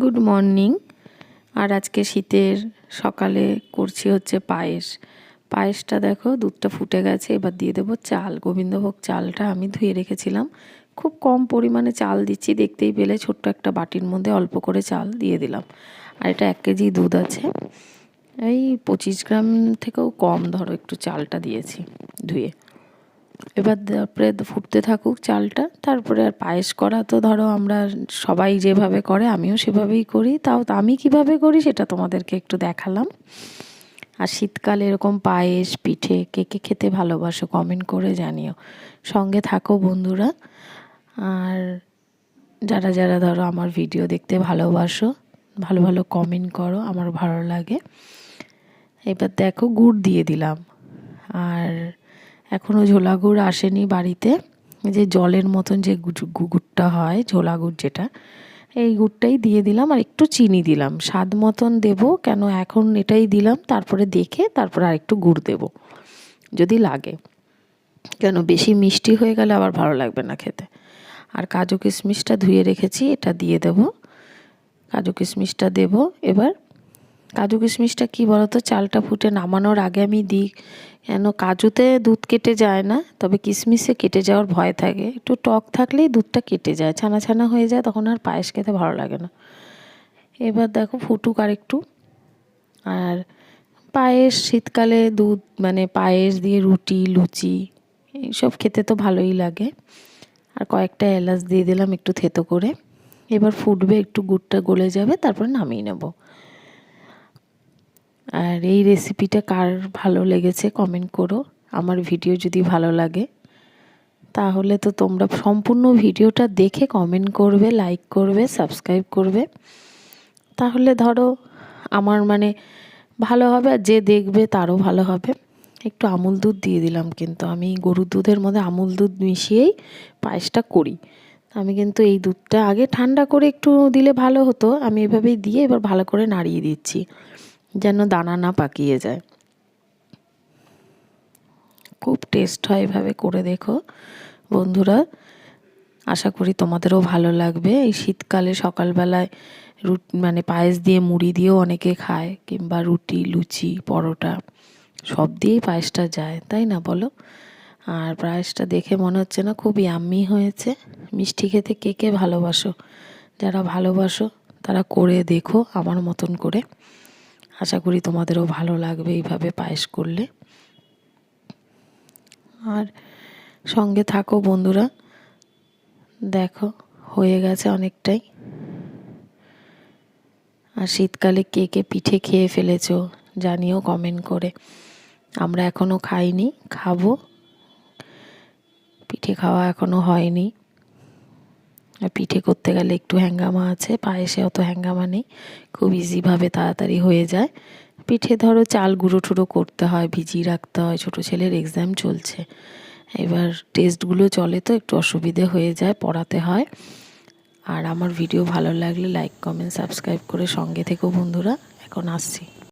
Good morning আর আজকে শীতের সকালে করছি হচ্ছে পায়েস। পায়েসটা দেখো, দুধটা ফুটে গেছে, এবার দিয়ে দেবো চাল। গোবিন্দভোগ চালটা আমি ধুয়ে রেখেছিলাম। খুব কম পরিমাণে চাল দিচ্ছি, দেখতেই পেলে ছোট্ট একটা বাটির মধ্যে অল্প করে চাল দিয়ে দিলাম। আর এটা এক কেজি দুধ আছে। এই পঁচিশ গ্রাম থেকেও কম ধরো একটু চালটা দিয়েছি ধুয়ে। এবার তারপরে ফুটতে থাকুক চালটা, তারপরে আর পায়েস করা তো ধরো আমরা সবাই যেভাবে করে, আমিও সেভাবেই করি। তাও আমি কীভাবে করি সেটা তোমাদেরকে একটু দেখালাম। আর শীতকালে এরকম পায়েস, পিঠে, কে কে খেতে ভালোবাসো কমেন্ট করে জানিও। সঙ্গে থাকো বন্ধুরা। আর যারা যারা ধরো আমার ভিডিও দেখতে ভালোবাসো, ভালো ভালো কমেন্ট করো, আমার ভালো লাগে। এবার দেখো গুড় দিয়ে দিলাম। আর এখনও ঝোলা গুড় আসেনি বাড়িতে। যে জলের মতন যে গুড়টা হয় ঝোলা গুড় যেটা, এই গুড়টাই দিয়ে দিলাম আর একটু চিনি দিলাম। স্বাদ মতন দেব, কেন এখন এটাই দিলাম, তারপরে দেখে তারপরে আর একটু গুড় দেব, যদি লাগে। কেন বেশি মিষ্টি হয়ে গেলে আবার ভালো লাগবে না খেতে। আর কাজু কিশমিশটা ধুয়ে রেখেছি, এটা দিয়ে দেব। কাজু কিশমিশটা দেব, এবার কাজু কিশমিশটা কী বলতো? চালটা ফুটে নামানোর আগে আমি দিই। কেন? কাজুতে দুধ কেটে যায় না, তবে কিশমিশে কেটে যাওয়ার ভয় থাকে। একটু টক থাকলেই দুধটা কেটে যায়। ছানা ছানা হয়ে যায়, তখন আর পায়েস খেতে ভালো লাগে না। এবার দেখো ফুটুক আর একটু আর পায়েস, শীতকালে দুধ মানে পায়েস দিয়ে রুটি, লুচি, এইসব খেতে তো ভালোই লাগে। আর কয়েকটা এলাচ দিয়ে দিলাম একটু থেতো করে। এবার ফুটবে, একটু গুড়টা গলে যাবে, তারপর নামিয়ে নেব। আর এই রেসিপিটা কার ভালো লেগেছে কমেন্ট করো। আমার ভিডিও যদি ভালো লাগে, তাহলে তো তোমরা সম্পূর্ণ ভিডিওটা দেখে কমেন্ট করবে লাইক করবে সাবস্ক্রাইব করবে। তাহলে ধরো আমার মানে ভালো হবে আর যে দেখবে তারও ভালো হবে। একটু আমুল দুধ দিয়ে দিলাম কিন্তু। আমি গরুর দুধের মধ্যে আমুল দুধ মিশিয়েই পায়েসটা করি। আমি কিন্তু এই দুধটা আগে ঠান্ডা করে একটু দিলে ভালো হতো। আমি এভাবেই দিয়ে এবার ভালো করে নাড়িয়ে দিচ্ছি। যেন দানা না পাকিয়ে যায়। খুব টেস্ট হয় এভাবে করে দেখো। বন্ধুরা, আশা করি তোমাদেরও ভালো লাগবে। এই শীতকালে সকালবেলায় রুট মানে পায়েস দিয়ে, মুড়ি দিয়েও অনেকে খায়, কিংবা রুটি, লুচি, পরোটা, সব দিয়েই পায়েসটা যায়, তাই না বলো? আর পায়েসটা দেখে মনে হচ্ছে না খুব ইয়াম্মি হয়েছে। মিষ্টি খেতে কে কে ভালোবাসো? যারা ভালোবাসো, তারা করে দেখো আমার মতন করে। আশা করি তোমাদেরও ভালো লাগবে এইভাবে পায়েস করলে। আর সঙ্গে থাকো বন্ধুরা, দেখো হয়ে গেছে অনেকটাই। আর শীতকালে কে কে পিঠে খেয়ে ফেলেছ জানিও কমেন্ট করে। আমরা এখনও খাইনি, খাব। পিঠে খাওয়া এখনও হয়নি। পিঠে করতে গেলে একটু হ্যাঙ্গামা আছে, পায়েসে অত হ্যাঙ্গামা নেই, খুব ইজিভাবে তাড়াতাড়ি হয়ে যায়। পিঠে ধরো চাল গুঁড়ো টুড়ো করতে হয়, ভিজিয়ে রাখতে হয়, ছোটো ছেলের এক্সাম চলছে। এবার টেস্টগুলো চলে তো একটু অসুবিধে হয়ে যায়, পড়াতে হয়। আর আমার ভিডিও ভালো লাগলে লাইক কমেন্ট সাবস্ক্রাইব করে সঙ্গে থেকেও বন্ধুরা, এখন আসছি।